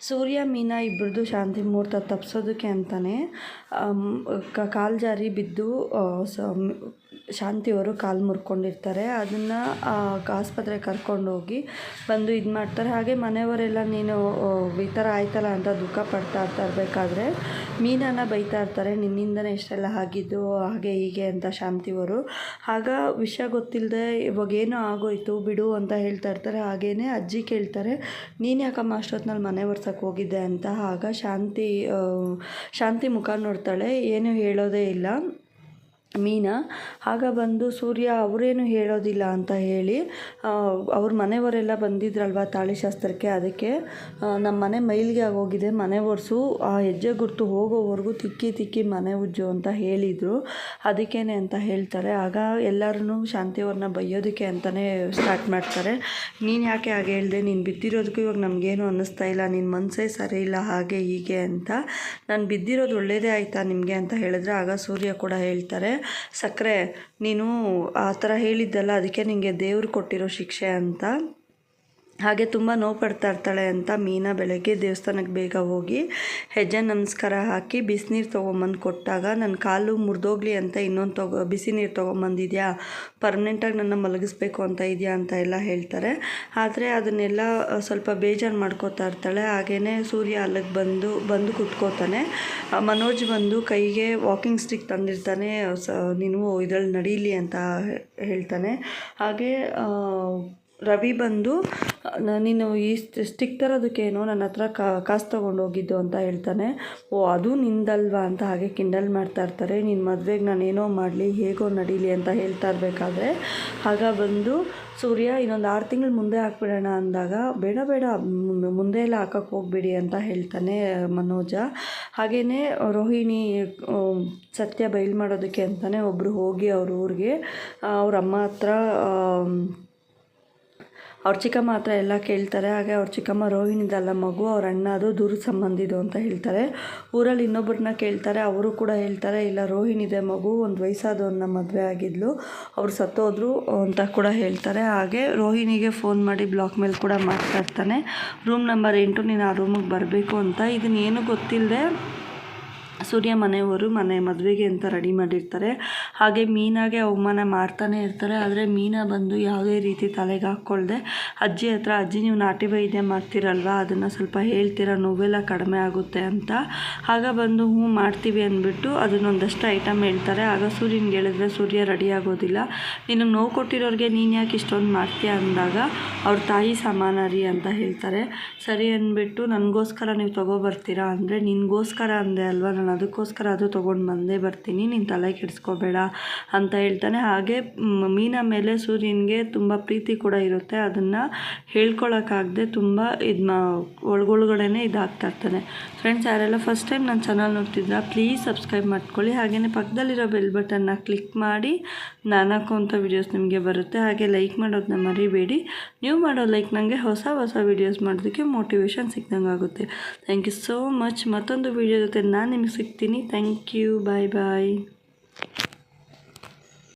ಸೂರ್ಯ ಮೀನಾ ಇಬ್ಬರದು ಶಾಂತಿ ಮುಹೂರ್ತ ತಪ್ಪಿಸೋದಕ್ಕೆ ಅಂತಲೇ ಕಾಲು ಜಾರಿ ಬಿದ್ದು ಸ ಶಾಂತಿಯವರು ಕಾಲು ಮುರ್ಕೊಂಡಿರ್ತಾರೆ. ಅದನ್ನು ಆಸ್ಪತ್ರೆಗೆ ಕರ್ಕೊಂಡೋಗಿ ಬಂದು ಇದು ಮಾಡ್ತಾರೆ. ಹಾಗೆ ಮನೆಯವರೆಲ್ಲ ನೀನು ಈ ಥರ ಆಯ್ತಲ್ಲ ಅಂತ ದುಃಖ ಪಡ್ತಾ ಇರಬೇಕಾದ್ರೆ ಮೀನನ್ನು ಬೈತಾ ಇರ್ತಾರೆ. ನಿನ್ನಿಂದನೇ ಇಷ್ಟೆಲ್ಲ ಆಗಿದ್ದು, ಹಾಗೆ ಹೀಗೆ ಅಂತ ಶಾಂತಿಯವರು. ಆಗ ವಿಷಯ ಗೊತ್ತಿಲ್ಲದೆ ಇವಾಗ ಏನೋ ಆಗೋಯ್ತು, ಬಿಡು ಅಂತ ಹೇಳ್ತಾ ಇರ್ತಾರೆ. ಹಾಗೇ ಅಜ್ಜಿ ಕೇಳ್ತಾರೆ, ನೀನು ಯಾಕಮ್ಮ ಅಷ್ಟೊತ್ತಿನಲ್ಲಿ ಮನೆ ಒರ್ಸಕ್ಕೆ ಹೋಗಿದ್ದೆ? ಅಂತ. ಆಗ ಶಾಂತಿ ಶಾಂತಿ ಮುಖ ನೋಡ್ತಾಳೆ. ಏನು ಹೇಳೋದೇ ಇಲ್ಲ. ಮೀನಾ. ಆಗ ಬಂದು ಸೂರ್ಯ, ಅವರೇನು ಹೇಳೋದಿಲ್ಲ ಅಂತ ಹೇಳಿ ಅವ್ರ ಮನೆಯವರೆಲ್ಲ ಬಂದಿದ್ರಲ್ವ ತಾಳಿಶಾಸ್ತ್ರಕ್ಕೆ ಅದಕ್ಕೆ ನಮ್ಮ ಮನೆ ಮೈಲಿಗೆ ಆಗೋಗಿದೆ, ಮನೆ ಒರೆಸು, ಆ ಹೆಜ್ಜೆ ಗುರುತು ಹೋಗೋವರೆಗೂ ತಿಕ್ಕಿ ತಿಕ್ಕಿ ಮನೆ ಉಜ್ಜು ಅಂತ ಹೇಳಿದರು. ಅದಕ್ಕೇನೆ ಅಂತ ಹೇಳ್ತಾರೆ. ಆಗ ಎಲ್ಲರೂ ಶಾಂತಿಯವ್ರನ್ನ ಬೈಯೋದಕ್ಕೆ ಅಂತಲೇ ಸ್ಟಾರ್ಟ್ ಮಾಡ್ತಾರೆ. ನೀನು ಯಾಕೆ ಹಾಗೆ ಹೇಳಿದೆ? ನೀನು ಬಿದ್ದಿರೋದಕ್ಕೂ ಇವಾಗ ನಮಗೇನು ಅನ್ನಿಸ್ತಾ ಇಲ್ಲ. ನಿನ್ನ ಮನಸ್ಸೇ ಸರಿ ಇಲ್ಲ, ಹಾಗೆ ಹೀಗೆ ಅಂತ. ನಾನು ಬಿದ್ದಿರೋದು ಒಳ್ಳೆಯದೇ ಆಯಿತಾ ನಿಮಗೆ ಅಂತ ಹೇಳಿದ್ರೆ, ಆಗ ಸೂರ್ಯ ಕೂಡ ಹೇಳ್ತಾರೆ ಸಕ್ಕರೆ ನೀನು ಆ ಥರ ಹೇಳಿದ್ದಲ್ಲ ಅದಕ್ಕೆ ನಿನಗೆ ದೇವರು ಕೊಟ್ಟಿರೋ ಶಿಕ್ಷೆ ಅಂತ. ಹಾಗೆ ತುಂಬ ನೋವು ಪಡ್ತಾ ಇರ್ತಾಳೆ ಅಂತ ಮೀನಾ ಬೆಳಗ್ಗೆ ದೇವಸ್ಥಾನಕ್ಕೆ ಬೇಗ ಹೋಗಿ ಹೆಜ್ಜೆ ನಮಸ್ಕಾರ ಹಾಕಿ ಬಿಸಿನೀರು ತೊಗೊಂಬಂದು ಕೊಟ್ಟಾಗ ನನ್ನ ಕಾಲು ಮುರಿದೋಗ್ಲಿ ಅಂತ ಇನ್ನೊಂದು ತೊಗೊ ಬಿಸಿ ನೀರು ತೊಗೊಂಬಂದಿದ್ಯಾ ಪರ್ಮನೆಂಟಾಗಿ ನನ್ನ ಮಲಗಿಸ್ಬೇಕು ಅಂತ ಇದೆಯಾ? ಅಂತ ಎಲ್ಲ ಹೇಳ್ತಾರೆ. ಆದರೆ ಅದನ್ನೆಲ್ಲ ಸ್ವಲ್ಪ ಬೇಜಾರು ಮಾಡ್ಕೋತಾ ಇರ್ತಾಳೆ. ಹಾಗೇ ಸೂರ್ಯ ಅಲ್ಲಿಗೆ ಬಂದು ಬಂದು ಕುತ್ಕೋತಾನೆ. ಮನೋಜ್ ಬಂದು ಕೈಗೆ ವಾಕಿಂಗ್ ಸ್ಟಿಕ್ ತಂದಿರ್ತಾನೆ. ಸ, ನೀನು ಇದ್ರಲ್ಲಿ ನಡೀಲಿ ಅಂತ ಹೇಳ್ತಾನೆ. ಹಾಗೆ ರವಿ ಬಂದು ನೀನು ಈ ಸ್ಟಿಕ್ ತರೋದಕ್ಕೇನು? ನನ್ನ ಹತ್ರ ಕಾಸು ತೊಗೊಂಡು ಹೋಗಿದ್ದು ಅಂತ ಹೇಳ್ತಾನೆ. ಓ, ಅದು ನಿಂದಲ್ವಾ? ಅಂತ ಹಾಗೆ ಕಿಂಡಲ್ ಮಾಡ್ತಾ ಇರ್ತಾರೆ. ನಿನ್ನ ಮದುವೆಗೆ ನಾನು ಏನೋ ಮಾಡಲಿ, ಹೇಗೋ ನಡೀಲಿ ಅಂತ ಹೇಳ್ತಾ ಇರಬೇಕಾದ್ರೆ. ಆಗ ಬಂದು, ಸೂರ್ಯ, ಇನ್ನೊಂದು ಆರು ತಿಂಗಳು ಮುಂದೆ ಹಾಕ್ಬಿಡೋಣ ಅಂದಾಗ, ಬೇಡ ಬೇಡ ಮುಂದೆ ಎಲ್ಲ ಹಾಕಕ್ಕೆ ಹೋಗ್ಬಿಡಿ ಅಂತ ಹೇಳ್ತಾನೆ ಮನೋಜ. ಹಾಗೆಯೇ ರೋಹಿಣಿ ಸತ್ಯ ಬಯಲು ಮಾಡೋದಕ್ಕೆ ಅಂತಲೇ ಒಬ್ಬರು ಹೋಗಿ ಅವ್ರ ಊರಿಗೆ. ಅವ್ರ ಅಮ್ಮ ಹತ್ರ ಅವ್ರ ಚಿಕ್ಕಮ್ಮ ಹತ್ರ ಎಲ್ಲ ಕೇಳ್ತಾರೆ, ಹಾಗೆ ಅವ್ರ ಚಿಕ್ಕಮ್ಮ ರೋಹಿಣಿದಲ್ಲ ಮಗು, ಅವ್ರ ಅಣ್ಣ ಅದು ದೂರ ಸಂಬಂಧಿದು ಅಂತ ಹೇಳ್ತಾರೆ. ಊರಲ್ಲಿ ಇನ್ನೊಬ್ಬರನ್ನ ಕೇಳ್ತಾರೆ, ಅವರು ಕೂಡ ಹೇಳ್ತಾರೆ, ಇಲ್ಲ ರೋಹಿಣಿದೆ ಮಗು, ಒಂದು ವಯಸ್ಸಾದವ್ರನ್ನ ಮದುವೆ ಆಗಿದ್ಲು, ಅವ್ರು ಸತ್ತೋದ್ರು ಅಂತ ಕೂಡ ಹೇಳ್ತಾರೆ. ಹಾಗೆ ರೋಹಿಣಿಗೆ ಫೋನ್ ಮಾಡಿ ಬ್ಲಾಕ್ ಮೇಲೆ ಕೂಡ ಮಾತಾಡ್ತಾನೆ ರೂಮ್ ನಂಬರ್ ಎಂಟು, ನೀನು ಆ ರೂಮಿಗೆ ಬರಬೇಕು ಅಂತ. ಇದನ್ನೇನು ಗೊತ್ತಿಲ್ಲದೆ ಸೂರ್ಯ ಮನೆಯವರು ಮನೆ ಮದುವೆಗೆ ಅಂತ ರೆಡಿ ಮಾಡಿರ್ತಾರೆ. ಹಾಗೆ ಮೀನಾಗೆ ಅವಮಾನ ಮಾಡ್ತಾನೆ ಇರ್ತಾರೆ. ಆದರೆ ಮೀನಾ ಬಂದು ಯಾವುದೇ ರೀತಿ ತಲೆಗೆ ಹಾಕ್ಕೊಳ್ದೆ, ಅಜ್ಜಿ ಹತ್ರ, ಅಜ್ಜಿ ನೀವು ನಾಟಿ ವೈದ್ಯ ಮಾಡ್ತೀರಲ್ವ? ಅದನ್ನು ಸ್ವಲ್ಪ ಹೇಳ್ತೀರಾ? ನೋವೆಲ್ಲ ಕಡಿಮೆ ಆಗುತ್ತೆ ಅಂತ. ಆಗ ಬಂದು, ಹ್ಞೂ, ಮಾಡ್ತೀವಿ ಅಂದ್ಬಿಟ್ಟು ಅದನ್ನೊಂದಷ್ಟು ಐಟಮ್ ಹೇಳ್ತಾರೆ. ಆಗ ಸೂರ್ಯನಿಗೆ ಹೇಳಿದ್ರೆ ಸೂರ್ಯ ರೆಡಿ ಆಗೋದಿಲ್ಲ. ನಿನಗೆ ನೋವು ಕೊಟ್ಟಿರೋರಿಗೆ ನೀನು ಯಾಕೆ ಇಷ್ಟೊಂದು ಮಾಡ್ತೀಯ? ಅಂದಾಗ, ಅವ್ರ ತಾಯಿ ಸಮಾನ ರೀ ಅಂತ ಹೇಳ್ತಾರೆ. ಸರಿ ಅಂದ್ಬಿಟ್ಟು, ನನಗೋಸ್ಕರ ನೀವು ತೊಗೊಬರ್ತೀರಾ ಅಂದರೆ, ನಿನಗೋಸ್ಕರ ಅಂದೆ ಅಲ್ವಾ? ನಾನು ಅದಕ್ಕೋಸ್ಕರ ಅದು ತೊಗೊಂಡು ಬಂದೇ ಬರ್ತೀನಿ. ನೀನು ತಲೆ ಕೆಡಿಸ್ಕೋಬೇಡ ಅಂತ ಹೇಳ್ತಾನೆ. ಹಾಗೆ ಮೀನ ಮೇಲೆ ಸೂರ್ಯನಿಗೆ ತುಂಬ ಪ್ರೀತಿ ಕೂಡ ಇರುತ್ತೆ. ಅದನ್ನು ಹೇಳ್ಕೊಳಕ್ಕಾಗದೆ ತುಂಬ ಇದು ಒಳಗೊಳಗಡೆನೇ ಇದಾಗ್ತಾ ಇರ್ತಾನೆ ಫ್ರೆಂಡ್ಸ್ ಯಾರೆಲ್ಲ ಫಸ್ಟ್ ಟೈಮ್ ನನ್ನ ಚಾನಲ್ ನೋಡ್ತಿದ್ರ ಪ್ಲೀಸ್ ಸಬ್ಸ್ಕ್ರೈಬ್ ಮಾಡ್ಕೊಳ್ಳಿ. ಹಾಗೆಯೇ ಪಕ್ಕದಲ್ಲಿರೋ ಬೆಲ್ ಬಟನ್ನ ಕ್ಲಿಕ್ ಮಾಡಿ, ನಾನು ಹಾಕೋಂಥ ವೀಡಿಯೋಸ್ ನಿಮಗೆ ಬರುತ್ತೆ. ಹಾಗೆ ಲೈಕ್ ಮಾಡೋದನ್ನ ಮರಿಬೇಡಿ. ನೀವು ಮಾಡೋ ಲೈಕ್ ನನಗೆ ಹೊಸ ಹೊಸ ವೀಡಿಯೋಸ್ ಮಾಡೋದಕ್ಕೆ ಮೋಟಿವೇಶನ್ ಸಿಕ್ದಂಗೆ ಆಗುತ್ತೆ ಥ್ಯಾಂಕ್ ಯು ಸೋ ಮಚ್ ಮತ್ತೊಂದು ವೀಡಿಯೋ ಜೊತೆ ನಾನು ನಿಮಗೆ ಸಿಗ್ತೀನಿ. Thank you bye bye